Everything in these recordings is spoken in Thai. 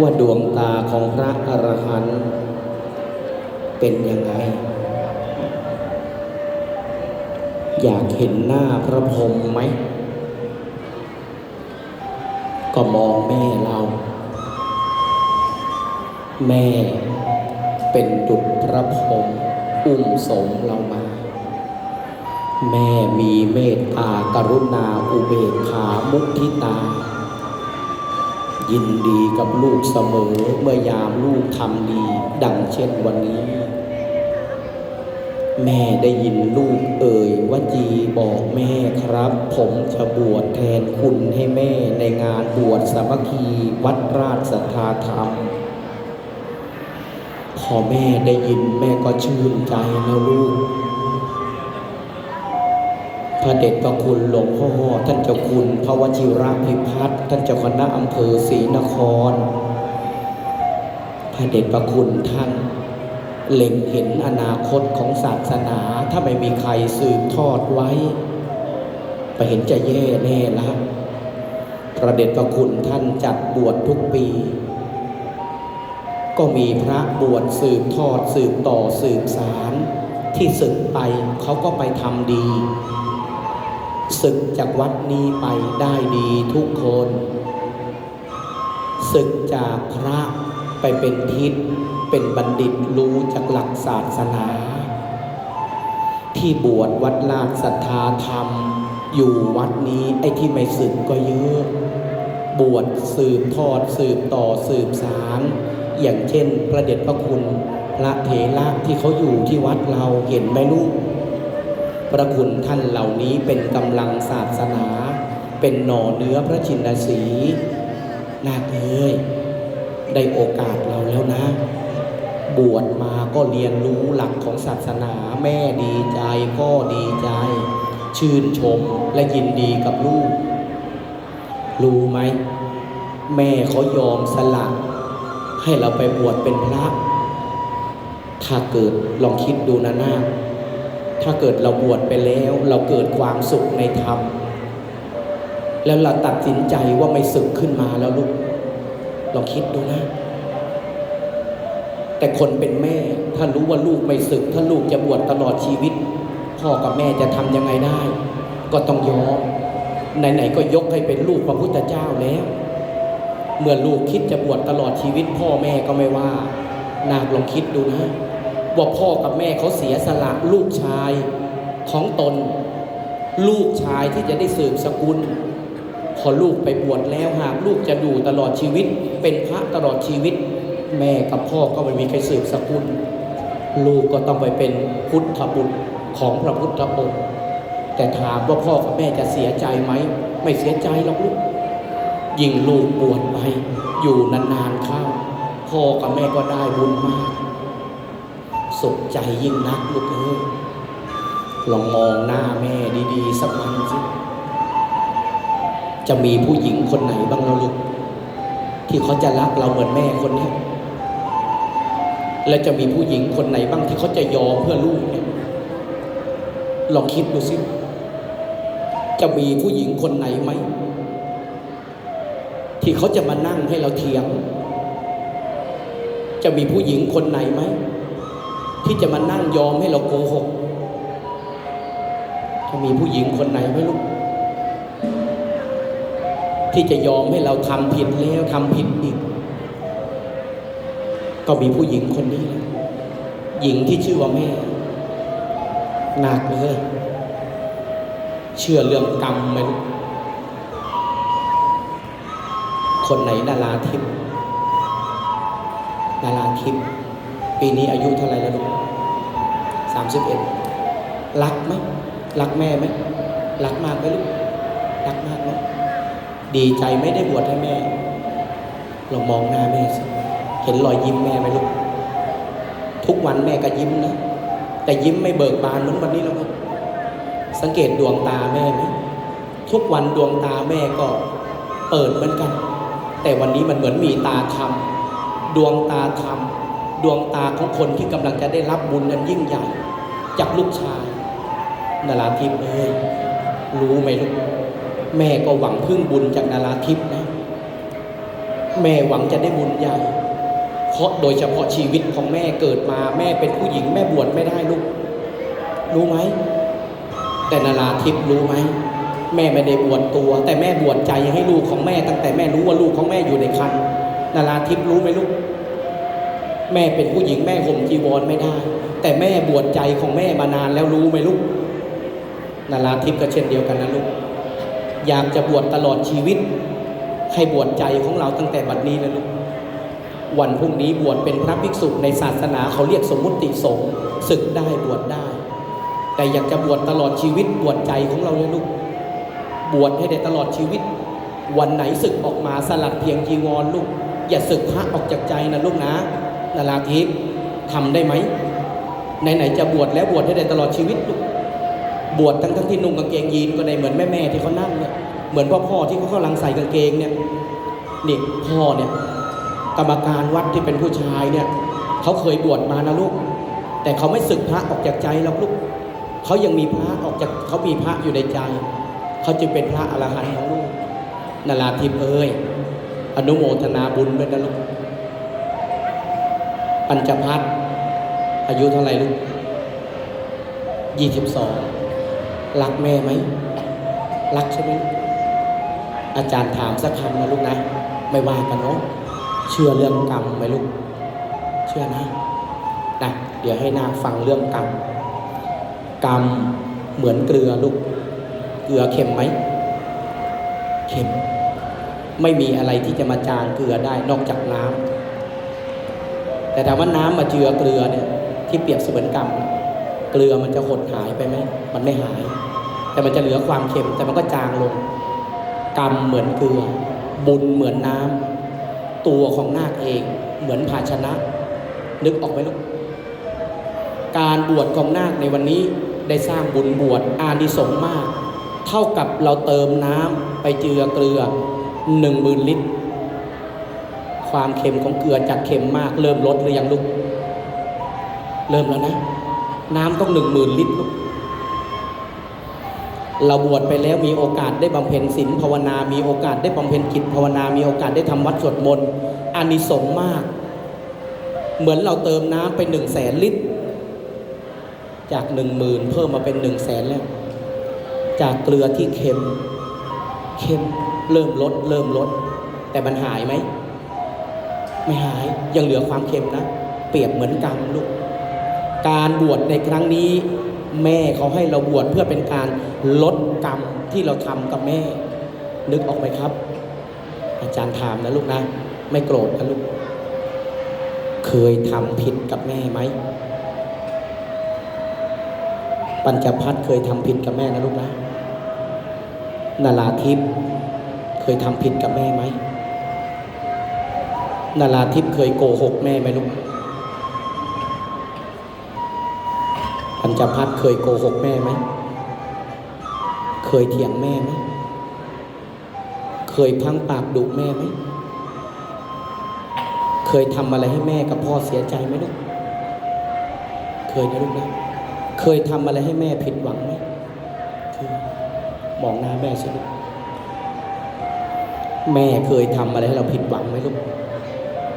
ว่าดวงตาของพระอรหันต์เป็นยังไง อยากเห็นหน้าพระพรหมไหม ก็มองแม่เรา แม่เป็นดุจพระพรหมอุ้มสมเรามา แม่มีเมตตากรุณาอุเบกขามุทิตา ยินดีกับลูกเสมอเมื่อยามลูกทำดี ดังเช่นวันนี้ แม่ได้ยินลูกเอ่ยว่าจีบอกแม่ครับ ผมจะบวชแทนคุณให้แม่ในงานบวชสามัคคีวัดราชสัทธาธรรม พอแม่ได้ยินแม่ก็ชื่นใจนะลูกพระเดชพระคุณหลวงพ่อท่านเจ้าคุณพระวชิระพิพัฒน์ ท่านเจ้าคณะอำเภอศรีนคร พระเดชพระคุณท่าน เล็งเห็นอนาคตของศาสนา ถ้าไม่มีใครสืบทอดไว้ ไปเห็นจะแย่แน่ละพระเดชพระคุณท่านจัดบวชทุกปี ก็มีพระบวชสืบทอดสืบต่อสืบสาร ที่ศึกไปเขาก็ไปทำดี ศึกจากวัดนี้ไปได้ดีทุกคน ศึกจากพระไปเป็นทิศเป็นบัณฑิตรู้จากหลักศาสนา ที่บวชวัดลาศรัทธาธรรม อยู่วัดนี้ไอ้ที่ไม่ศึกก็เยอะ บวชสืบทอดสืบต่อสืบสารอย่างเช่นพระเดชพระคุณ พระเถระที่เขาอยู่ที่วัดเราเห็นไหมลูก พระคุณท่านเหล่านี้เป็นกำลังศาสนา เป็นหน่อเนื้อพระชินสี นาคเอ้ยได้โอกาสเราแล้วนะ บวชมาก็เรียนรู้หลักของศาสนาแม่ดีใจพ่อดีใจ ชื่นชมและยินดีกับลูก รู้ไหม แม่เขายอมสละ ให้เราไปบวชเป็นพระ ถ้าเกิดลองคิดดูนะหน้า ถ้าเกิดเราบวชไปแล้ว เราเกิดความสุขในธรรม แล้วเราตัดสินใจว่าไม่สึกขึ้นมาแล้วลูกลองคิดดูนะ แต่คนเป็นแม่ ถ้ารู้ว่าลูกไม่สึก ถ้าลูกจะบวชตลอดชีวิต พ่อกับแม่จะทำยังไงได้ ก็ต้องยอมไหนๆก็ยกให้เป็นลูกพระพุทธเจ้าแล้ว เมื่อลูกคิดจะบวชตลอดชีวิต พ่อแม่ก็ไม่ว่า นาคลองคิดดูนะ ว่าพ่อกับแม่เขาเสียสละลูกชายของตน ลูกชายที่จะได้สืบสกุล พอลูกไปบวชแล้วหากลูกจะอยู่ตลอดชีวิต เป็นพระตลอดชีวิต แม่กับพ่อก็ไม่มีใครสืบสกุล ลูกก็ต้องไปเป็นพุทธบุตรของพระพุทธองค์แต่ถามว่าพ่อกับแม่จะเสียใจไหม ไม่เสียใจหรอกลูกยิ่งลูกบวชไปอยู่นานๆเข้าพ่อกับแม่ก็ได้บุญมาก สุขใจยิ่งนักลูกเอ้ยลองมองหน้าแม่ดีๆสักวันสิจะมีผู้หญิงคนไหนบ้างเราลูก ที่เขาจะรักเราเหมือนแม่คนนี้ และจะมีผู้หญิงคนไหนบ้างที่เขาจะยอมเพื่อลูกเนี่ยลองคิดดูสิ จะมีผู้หญิงคนไหนไหม ที่เขาจะมานั่งให้เราเถียง จะมีผู้หญิงคนไหนไหม ที่จะมานั่งยอมให้เราโกหกจะมีผู้หญิงคนไหนไหมลูกที่จะยอมให้เราทำผิดแล้วทำผิดอีก ก็มีผู้หญิงคนนี้แหละหญิงที่ชื่อว่าแม่หนักเลย เชื่อเรื่องกรรมไหมลูกคนไหนดาราทิพย์ดาราทิพย์ ปีนี้อายุเท่าไหร่แล้วลูกสามสิบเอ็ดรักไหมรักแม่ไหมรักมากไหมลูกรักมากไหมดีใจไม่ได้บวชให้แม่เรามองหน้าแม่สิเห็นรอยยิ้มแม่ไหมลูกทุกวันแม่ก็ยิ้มนะแต่ยิ้มไม่เบิกบานเหมือนวันนี้แล้วครับสังเกตดวงตาแม่ไหมทุกวันดวงตาแม่ก็เปิดเหมือนกัน แต่วันนี้มันเหมือนมีตาธรรมดวงตาธรรม ดวงตาของคนที่กำลังจะได้รับบุญนั้นยิ่งใหญ่ จากลูกชายนาราทิพย์เอ้ยรู้ไหมลูกแม่ก็หวังพึ่งบุญจากนาราทิพย์นะ แม่หวังจะได้บุญใหญ่เพราะโดยเฉพาะชีวิตของแม่เกิดมาแม่เป็นผู้หญิงแม่บวชไม่ได้ลูก รู้ไหม แต่นาราทิพย์รู้ไหม แม่ไม่ได้บวชตัว แต่แม่บวชใจให้ลูกของแม่ ตั้งแต่แม่รู้ว่าลูกของแม่อยู่ในครรภ์นาราทิพย์รู้ไหมลูก แม่เป็นผู้หญิงแม่ห่มจีวรไม่ได้ แต่แม่บวชใจของแม่มานานแล้วรู้ไหมลูกนาราทิพย์ก็เช่นเดียวกันนะลูกอยากจะบวชตลอดชีวิต ให้บวชใจของเราตั้งแต่บัดนี้นะลูกวันพรุ่งนี้บวชเป็นพระภิกษุในศาสนาเขาเรียกสมมุติสงฆ์ศึกได้บวชได้ แต่อยากจะบวชตลอดชีวิตบวชใจของเราเลยลูก บวชให้ได้ตลอดชีวิต วันไหนศึกออกมาสลัดเพียงจีวรลูก อย่าศึกพระออกจากใจนะลูกนะ นาราทิพย์ทำได้ไหมไหนๆจะบวชแล้วบวชให้ได้ตลอดชีวิต บวชทั้งทั้งๆที่นุ่งกางเกงยีนก็ได้เหมือนแม่แม่ที่เขานั่งเนี่ยเหมือนพ่อพ่อที่เขากำลังใส่กางเกงเนี่ยนี่พ่อเนี่ยกรรมการวัดที่เป็นผู้ชายเนี่ยเขาเคยบวชมานะลูก แต่เขาไม่สึกพระออกจากใจหรอกลูกเขายังมีพระออกจากเขามีพระอยู่ในใจเขาจึงเป็นพระอรหันต์ของลูกนาราทิพย์เอ้ยอนุโมทนาบุญด้วยนะลูก ปัญจพัฒน์อายุเท่าไหร่ลูกยี่สิบสองรักแม่ไหม รักใช่ไหมอาจารย์ถามสักคำนะลูกนะ ไม่ว่ากันเนาะเชื่อเรื่องกรรมไหมลูก เชื่อนะนะเดี๋ยวให้นาคฟังเรื่องกรรมกรรมเหมือนเกลือลูก เกลือเค็มไหม เค็ม ไม่มีอะไรที่จะมาจางเกลือได้นอกจากน้ำ แต่ถามว่าน้ำมาเจือเกลือเนี่ยที่เปรียบเสมือนกรรมเกลือมันจะหดหายไปไหมมันไม่หาย แต่มันจะเหลือความเค็มแต่มันก็จางลง กรรมเหมือนเกลือ บุญเหมือนน้ำตัวของนาคเองเหมือนภาชนะ นึกออกไหมลูกการบวชของนาคในวันนี้ได้สร้างบุญบวชอานิสงส์มาก เท่ากับเราเติมน้ำไปเจือเกลือหนึ่งหมื่นลิตร ความเค็มของเกลือจากเค็มมาก เริ่มลดหรือยังลูก เริ่มแล้วนะ น้ำต้องหนึ่งหมื่นลิตรลูกเราบวชไปแล้วมีโอกาสได้บำเพ็ญศีลภาวนา มีโอกาสได้บำเพ็ญจิตภาวนา มีโอกาสได้ทำวัดสวดมนต์อานิสงส์มาก เหมือนเราเติมน้ำไปหนึ่งแสนลิตร จากหนึ่งหมื่นเพิ่มมาเป็นหนึ่งแสนแล้ว จากเกลือที่เค็ม เค็มเริ่มลด เริ่มลด แต่มันหายไหม ไม่หายยังเหลือความเค็มนะ เปรียบเหมือนกรรมลูก การบวชในครั้งนี้ แม่เขาให้เราบวชเพื่อเป็นการลดกรรมที่เราทำกับแม่ นึกออกไหมครับ อาจารย์ถามนะลูกนะ ไม่โกรธนะลูก เคยทำผิดกับแม่ไหมปัญจพัฒน์เคยทำผิดกับแม่นะลูกนะนาราทิพย์เคยทำผิดกับแม่ไหม นาราทิพย์เคยโกหกแม่ไหมลูกปัญจพัฒน์เคยโกหกแม่ไหม เคยเถียงแม่ไหม เคยพังปากดุแม่ไหม เคยทำอะไรให้แม่กับพ่อเสียใจไหมลูก เคยนะลูกนะ เคยทำอะไรให้แม่ผิดหวังไหมเคยมองหน้าแม่สิลูก แม่เคยทำอะไรให้เราผิดหวังไหมลูก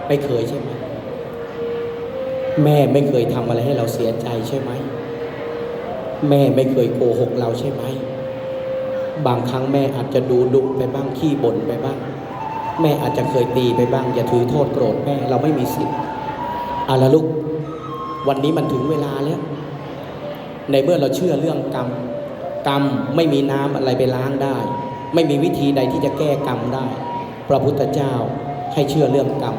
ไม่เคยใช่ไหมแม่ไม่เคยทำอะไรให้เราเสียใจใช่ไหม แม่ไม่เคยโกหกเราใช่ไหม บางครั้งแม่อาจจะดูดุไปบ้างขี้บ่นไปบ้าง แม่อาจจะเคยตีไปบ้าง อย่าถือโทษโกรธแม่เราไม่มีสิทธิ์อาละลูกวันนี้มันถึงเวลาแล้ว ในเมื่อเราเชื่อเรื่องกรรม กรรมไม่มีน้ำอะไรไปล้างได้ ไม่มีวิธีใดที่จะแก้กรรมได้ พระพุทธเจ้าให้เชื่อเรื่องกรรม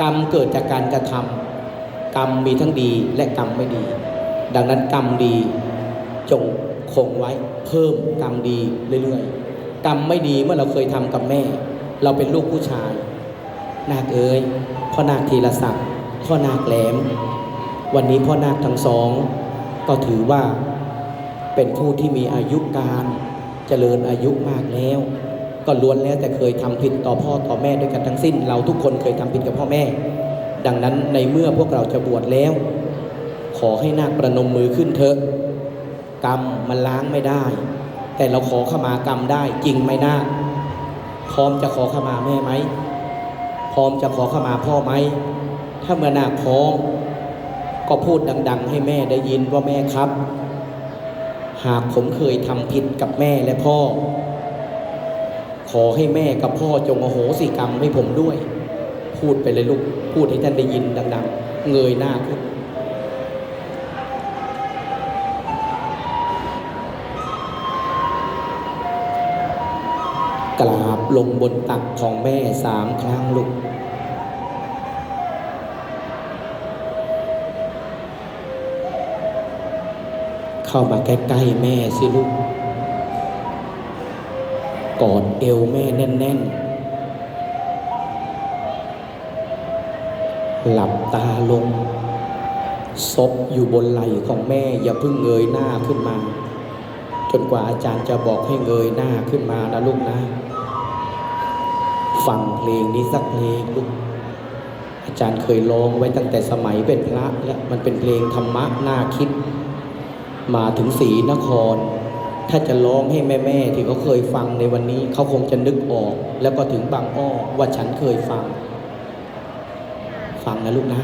กรรมเกิดจากการกระทำกรรมมีทั้งดีและกรรมไม่ดี ดังนั้นกรรมดีจงคงไว้เพิ่มกรรมดีเรื่อยๆ กรรมไม่ดีเมื่อเราเคยทำกับแม่ เราเป็นลูกผู้ชาย นาคเอ๋ยพ่อนาคทีละศักดิ์พ่อนาคแหลม วันนี้พ่อนาคทั้งสอง ก็ถือว่าเป็นผู้ที่มีอายุการเจริญอายุมากแล้ว ก็ล้วนแล้วแต่เคยทำผิดต่อพ่อต่อแม่ด้วยกันทั้งสิ้น เราทุกคนเคยทำผิดกับพ่อแม่ ดังนั้นในเมื่อพวกเราจะบวชแล้ว ขอให้นาคประนมมือขึ้นเถอะ กรรมมันล้างไม่ได้ แต่เราขอขมากรรมได้จริงไหมนาคพร้อมจะขอขมาแม่ไหมพร้อมจะขอขมาพ่อไหมถ้าเมื่อนาคท้องก็พูดดัง ๆ ให้แม่ได้ยินว่าแม่ครับ หากผมเคยทำผิดกับแม่และพ่อ ขอให้แม่กับพ่อจงโอโหสิกรรมให้ผมด้วย พูดไปเลยลูก พูดให้ท่านได้ยินดังๆ เงยหน้าขึ้นกราบลงบนตักของแม่สามครั้งลูกเข้ามาใกล้ๆแม่สิลูก กอดเอวแม่แน่น ๆ หลับตาลงซบอยู่บนไหล่ของแม่ อย่าเพิ่งเงยหน้าขึ้นมา จนกว่าอาจารย์จะบอกให้เงยหน้าขึ้นมานะลูกนะ ฟังเพลงนี้สักเพลงลูกอาจารย์เคยร้องไว้ตั้งแต่สมัยเป็นพระแล้วมันเป็นเพลงธรรมะน่าคิด มาถึงศรีนคร ถ้าจะร้องให้แม่ๆที่เขาเคยฟังในวันนี้เขาคงจะนึกออก แล้วก็ถึงบางอ้อว่าฉันเคยฟัง ฟังนะลูกนะ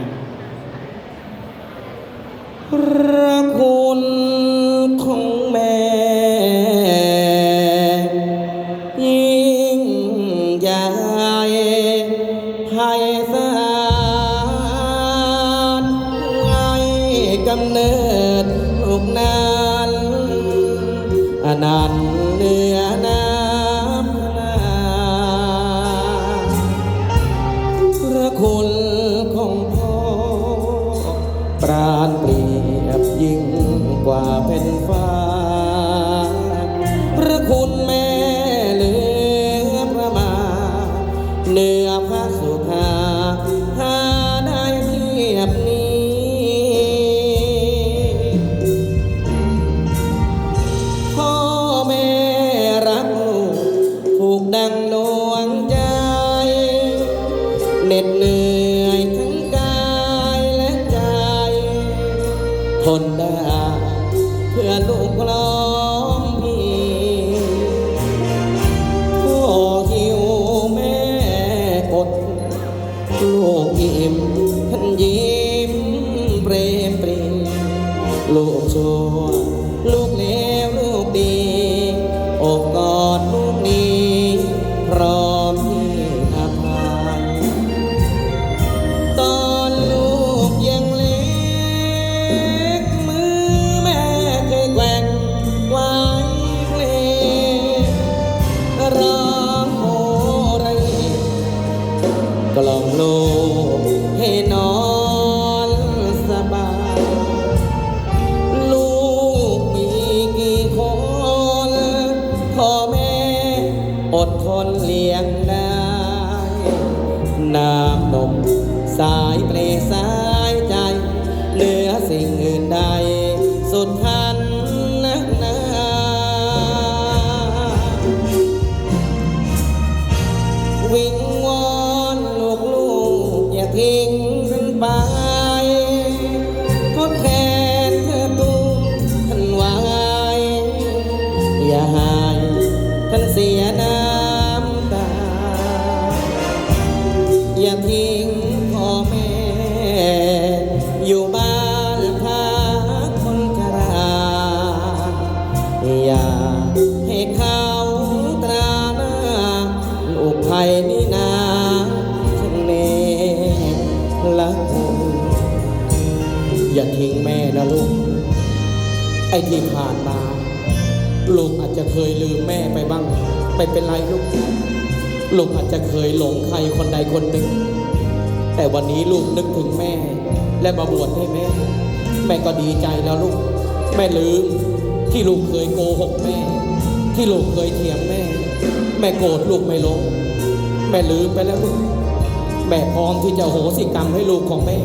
กล่อมลูก ไม่เป็นไรลูกลูกอาจจะเคยหลงใครคนใดคนหนึ่ง แต่วันนี้ลูกนึกถึงแม่ และมาบวชให้แม่ แม่ก็ดีใจแล้วลูก แม่ลืม ที่ลูกเคยโกหกแม่ ที่ลูกเคยเถียงแม่ แม่โกรธลูกไม่ลง แม่ลืมไปแล้วลูก แม่พร้อมที่จะโหสิกรรมให้ลูกของแม่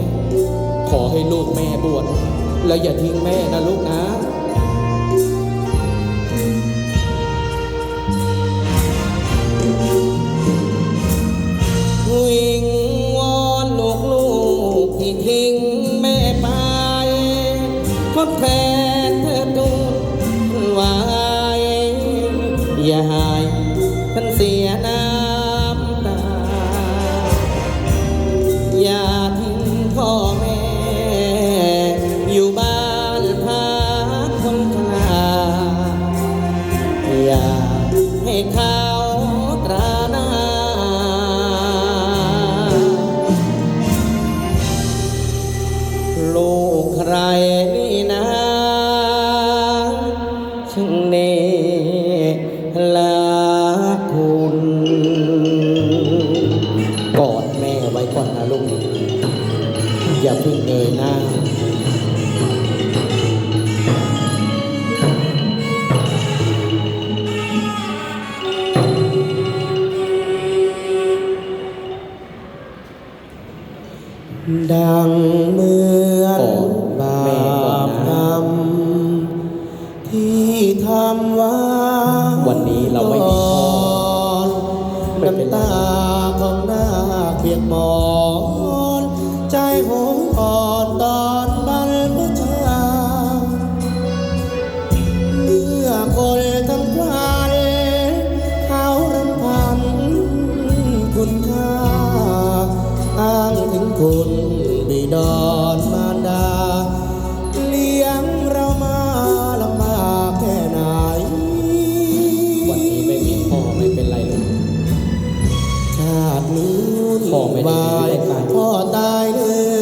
ขอให้ลูกแม่บวชแล้วอย่าทิ้งแม่นะลูกนะ วิ ดัง นี้วุ่นพ่อไม่ได้วายไม่ได้ตายพ่อตายเลย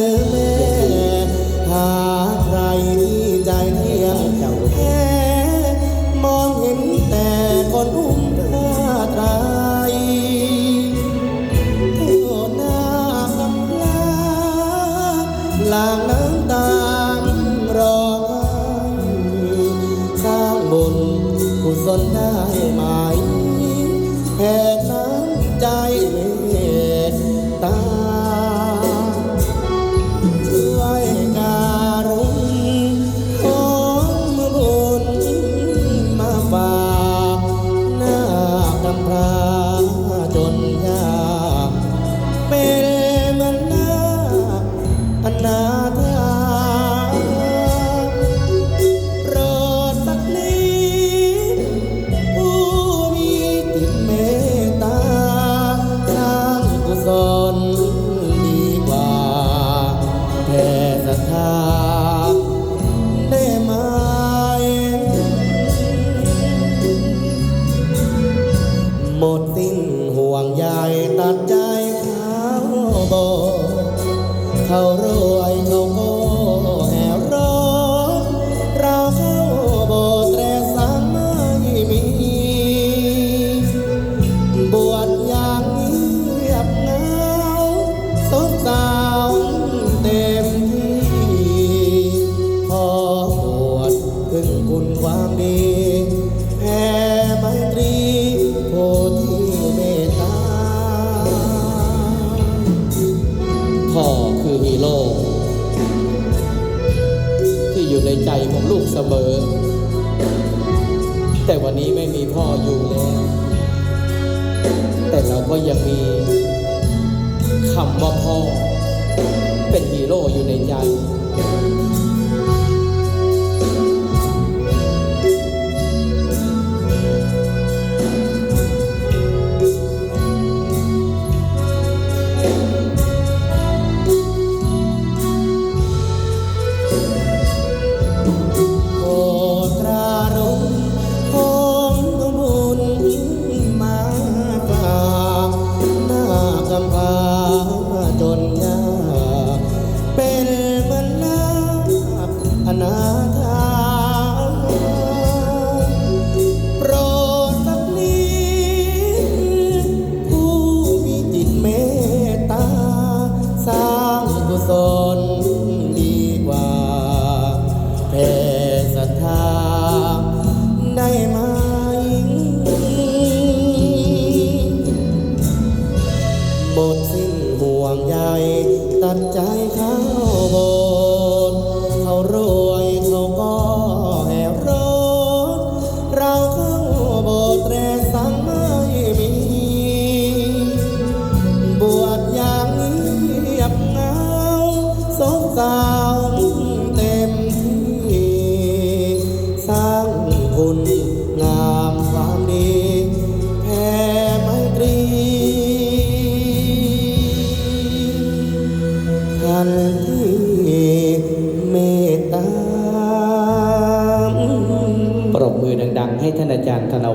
เสมอ แต่วันนี้ไม่มีพ่ออยู่แล้ว แต่เราก็ยังมีคำว่าพ่อ เป็นฮีโร่อยู่ในใจ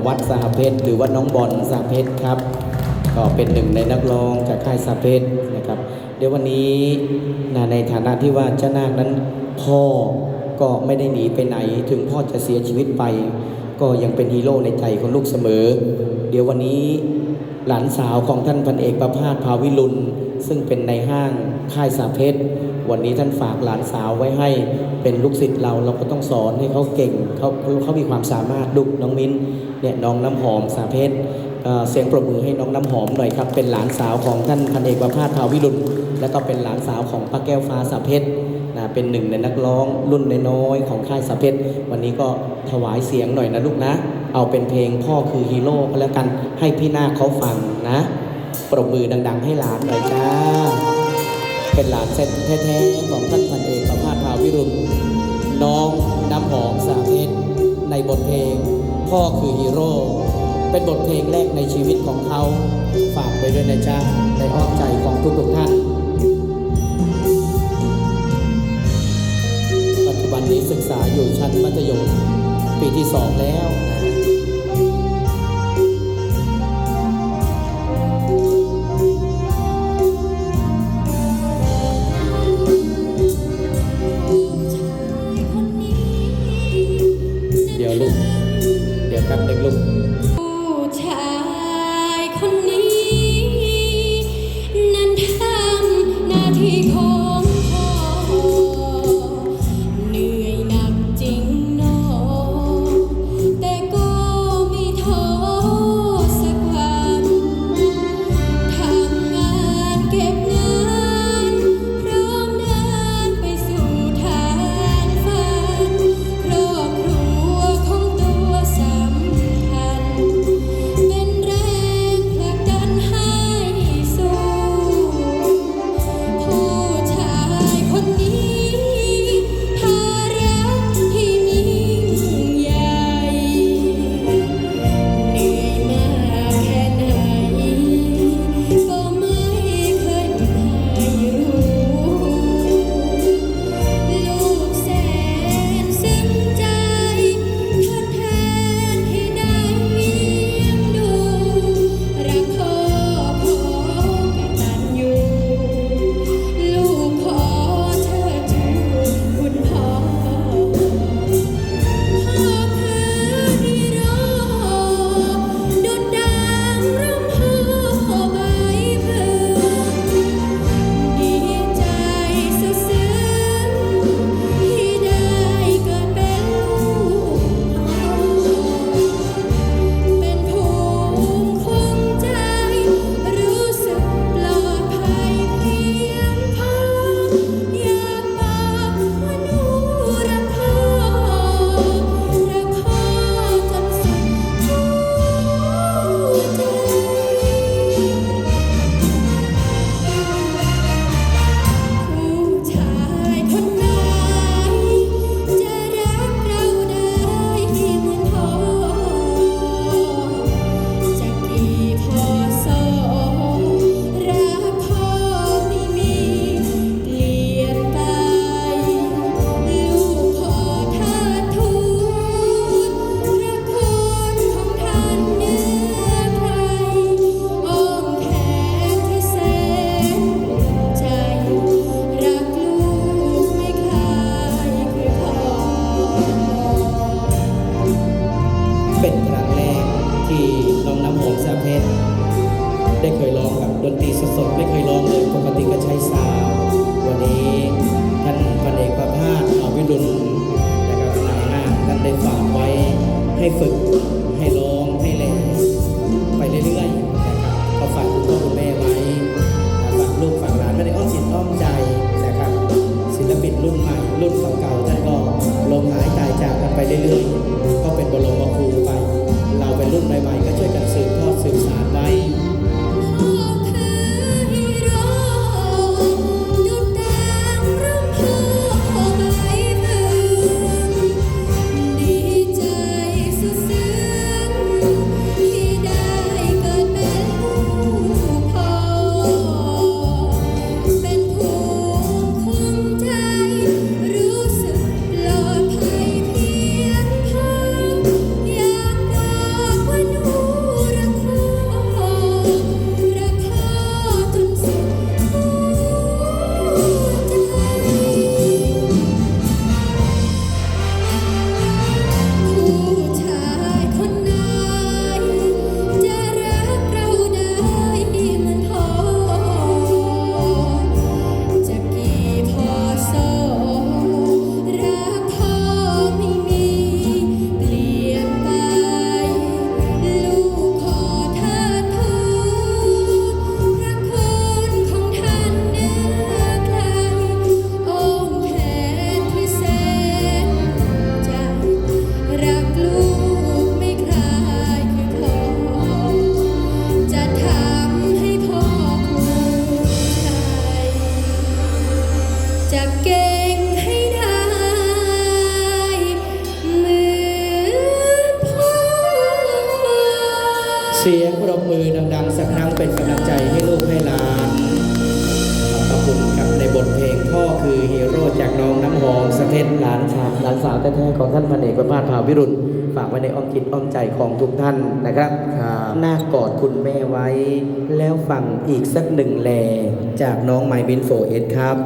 วัดสาเพชรหรือว่าน้องบอลสาเพชรครับ ก็เป็นหนึ่งในนักร้องจากค่ายสาเพชรนะครับ เดี๋ยววันนี้นะในฐานะที่ว่าเจ้านาคนั้นพ่อก็ไม่ได้หนีไปไหน ถึงพ่อจะเสียชีวิตไป ก็ยังเป็นฮีโร่ในใจของลูกเสมอ เดี๋ยววันนี้หลานสาวของท่านพันเอกประพาสภาวิลุนซึ่งเป็นในห้างค่ายสาเพชรวันนี้ท่านฝากหลานสาวไว้ให้เป็นลูกศิษย์เราเราก็ต้องสอนให้เขาเก่งเขาเขามีความสามารถดุกน้องมิ้น เนี่ยน้องน้ำหอมสาเพชรเสียงปรบมือให้น้องน้ำหอมหน่อยครับ เป็นหลานสาวของท่านพันเอกประภาสพาวิรุณและก็เป็นหลานสาวของป้าแก้วฟ้าสาเพชรนะเป็นหนึ่งในนักร้องรุ่นน้อยของค่ายสาเพชรวันนี้ก็ถวายเสียงหน่อยนะลูกนะ เอาเป็นเพลงพ่อคือฮีโร่ก็แล้วกันให้พี่หน้าเขาฟังนะ ปรบมือดัง ๆ ให้หลานหน่อยจ้าเป็นหลานเส้นแท้ๆของท่านพันเอกประภาสพาวิรุณน้องน้ำหอมสาเพชรในบทเพลง พ่อคือฮีโร่ เป็นบทเพลงแรกในชีวิตของเขา ฝากไปด้วยนะจ๊ะ ในอ้อมใจของทุกทุกท่าน ปัจจุบันนี้ศึกษาอยู่ชั้นมัธยมปีที่สองแล้ว เสียงปรบมือดังๆ สักครั้งเป็นกำลังใจให้ลูกให้หลานขอบพระคุณครับในบทเพลงพ่อคือฮีโร่จากน้องน้ำหอมสเก็ตหลานชายหลานสาวแท้ๆของท่านพันเอกประภาสภาวิรุณฝากไว้ในอ้อมคิดอ้อมใจของทุกท่านนะครับครับหน้ากอดคุณแม่ไว้ แล้วฟังอีกสักหนึ่งแลจากน้องไมบินโฟเอสครับ